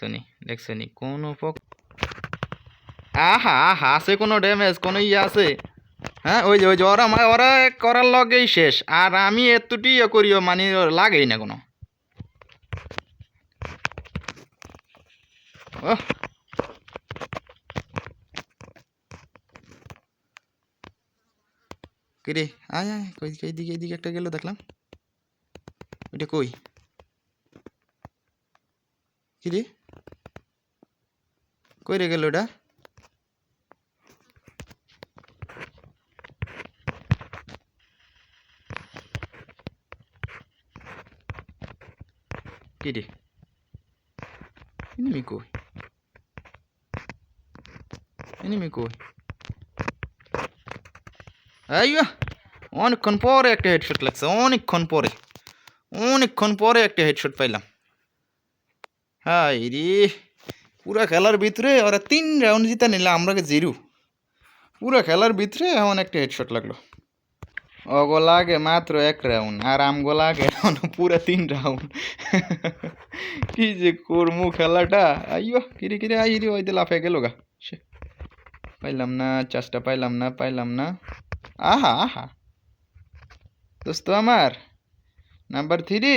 শুনি দেখছনি? কোনো পক আহা আহা, আছে কোনো ড্যামেজ কোনো ইয়ে আছে? হ্যাঁ ওই যে ওই যে, ওরা ওরা করার লগেই শেষ। আর আমি এতটি ইয়ে করিও মানে লাগেই না কোনো। ওহ। কিরে? আয় কই এইদিকে এইদিকে একটা গেল, দেখলাম। ওইটা কই? কিরে? কই রে গেল ওটা? এনিমি কই? আইয়া, অনেকক্ষণ পরে একটা হেডশট লাগছে, অনেকক্ষণ পরে অনেকক্ষণ পরে একটা হেডশট পাইলাম। হাই রে! পুরা খেলার ভিতরে ওরা তিন রাউন্ড জিতা নিলে আমরাকে জিরু? পুরা খেলার ভিতরে এমন একটা হেডশট লাগল। অগো লাগে মাত্র এক রাউন্ড আর আমগো লাগে এখন পুরা তিন রাউন্ড কি যে করমু খেলাটা। আইয়ো, কিরে কিরে, আই রে ওই দিয়ে লাফে গেল গা। সে পাইলাম না, চাষটা পাইলাম না পাইলাম না। আহা আহা। দোস্ত আমার নাম্বার থ্রি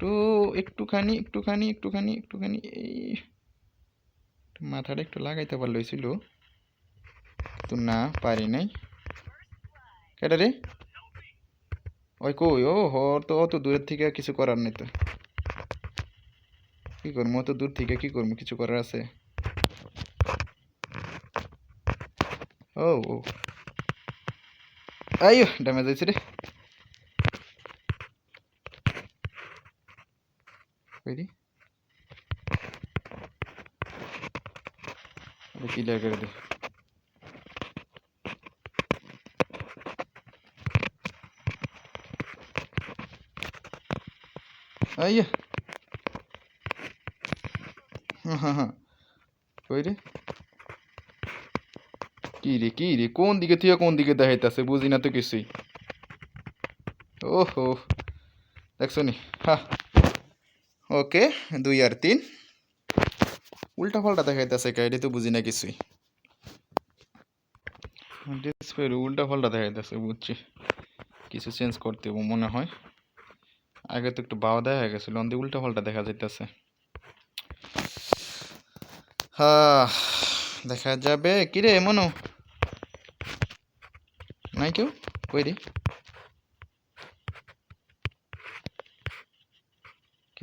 একটু, একটুখানি একটুখানি একটুখানি একটুখানি, এই মাথাটা একটু লাগাইতে পারল ছিল তো না, পারি নাই। কেটা রে? ওই কই? ও হর তো অত দূরের থেকে কিছু করার নেই তো। কি করব? অত দূর থেকে কি করব? কিছু করার আছে। ও ও। আইয়ো, ড্যামেজ হয়েছে রে। কইরি ক্লিয়ার করে দে আইয়া হ্যাঁ হ্যাঁ কই রে কি রে কি রে কোন দিকে থেকে কোন দিকে দেখাইতেছে? বুঝি না তো কিছুই। ওহো। দেখছ নি? হা। ওকে, দুই আর তিন। উল্টা পাল্টা দেখাইতেছে কাইডে তো বুঝি না কিছুই। ডিসপ্লে উল্টা পাল্টা দেখাইতেছে, বুঝছি। কিছু চেঞ্জ করতে হবে মনে হয়। আগে তো একটু বাবা দেখা গেছিল অন্দি উল্টা পাল্টা দেখা যাইতেছে। হ্যাঁ দেখা যাবে। কিরে, মনু? নাই কেউ? কই রে?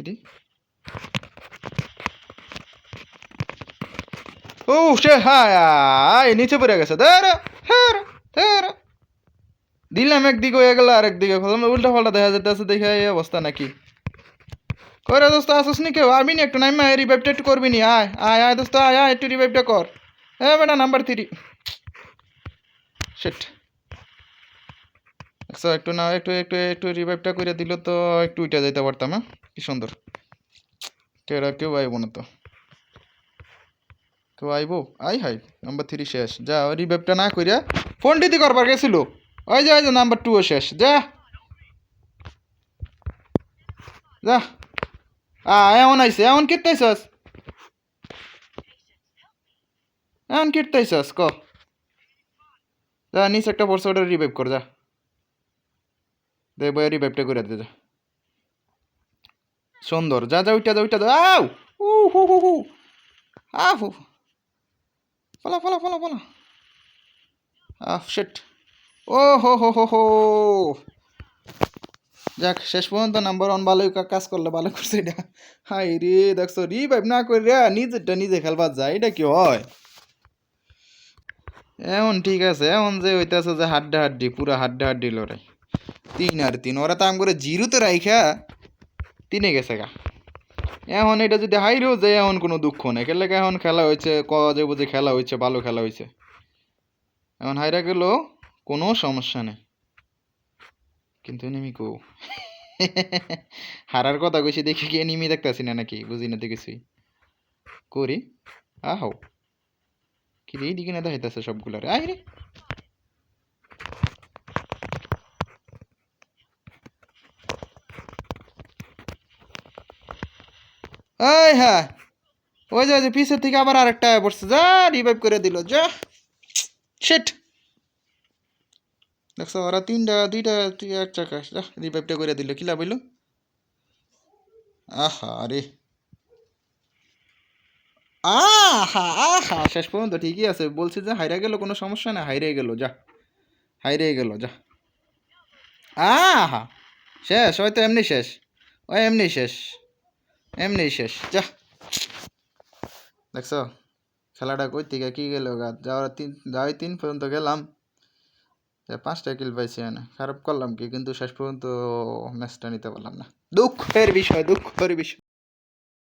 কিরে ও সে হায় নিচে পড়ে গেছে। দাঁড়া হ্যাঁ হ্যাঁ দিলাম একদিকে, হয়ে গেল আরেকদিকে। উল্টা পাল্টা দেখা যেতেছে দেখে এই অবস্থা নাকি? কইরা দোস্ত, আসিস নি কেউ? নি একটু, নাইমা রিভাইভটা একটু করবি নি, আয় আয় আয় দোস্ত, আয় আয়, একটু রিভাইভটা কর। হ্যাঁ বেটা নাম্বার থ্রি সেট একশো একটু না, একটু একটু একটু রিভাইভটা করে দিল তো একটু উইটা যাইতে পারতাম হ্যাঁ? কি সুন্দর। কেউ কেউ আইব না তো। কেউ আইব? আই হাই নাম্বার থ্রি শেষ। যা রিভাইভটা না কইরা ফোন দিতে করবার গেছিল। ওই যে ওই যে নাম্বার টুও শেষ। যা। যা। আ, এমন আইসে এমন কিরতাইছস? এমন কিরতাইছস, ক? যা, নিচে একটা পড়ছে ওটা রিভাইভ কর, যা। দে বই রিভাইভটা করে দে সুন্দর, যা যা, উইটা যা উইটা, যা। আউ! উ হু হু হু। আ হু ফলা ফলা ফলা ফলা। আহ শিট ও, হো হো হো হো। যাক, শেষ পর্যন্ত নাম্বার ওয়ান ভালোই কাজ করলে, ভালো করছে এটা। হাই রে, দেখছ রিভাইভ না করে রে নিজেরটা নিজে খেলবার যায়, এটা কি হয়? এমন ঠিক আছে, এমন যে হইতাছে যে হাড্ডা হাড্ডি পুরো হাড্ডা হাড্ডি লড়াই। তিন আর তিন। ওরা তো আম করে জিরোতে রাইখা তিনে গেছে গা। এখন এটা যদি হাইরেও যায়, এখন কোনো দুঃখ নেই। খেলে এখন খেলা হয়েছে কওয়া যে খেলা হয়েছে, ভালো খেলা হয়েছে। এখন হাইরা গেল, কোনো সমস্যা নেই। কিন্তু এনিমি কো? হারার কথা কইছি, দেখি কি এনিমি দেখতেছি না নাকি? বুঝি না কিছুই। করি? আহ। কি এইদিকে না দেখাইতেছে সবগুলার। আই রে ওই হ্যাঁ। ওই যে ওই যে পিছের থেকে আবার আরেকটা পড়ছে, যা রিভাইভ করে দিল, যা। শেট দেখছ, ওরা তিনটা, দুইটা এক চাকা রিভাইভটা করে দিল। কি লাভ হইল? আহা রে। আহা আহা, শেষ পর্যন্ত ঠিকই আছে। বলছি যে, হাইরা গেল, কোনো সমস্যা না হাইরে গেল, যা। হাইরে গেল, যা। আহা, শেষ হয়তো এমনি শেষ, ওই এমনি শেষ। এমনি শেষ, যা। দেখছ, খেলাটা কই থেকে কি গেল গা? যাওয়ার তিন, যাওয়াই তিন পর্যন্ত গেলাম। পাঁচটা কিল পাইছি না খারাপ করলাম কি? কিন্তু শেষ পর্যন্ত ম্যাচটা নিতে পারলাম না। দুঃখের বিষয় দুঃখের বিষয়।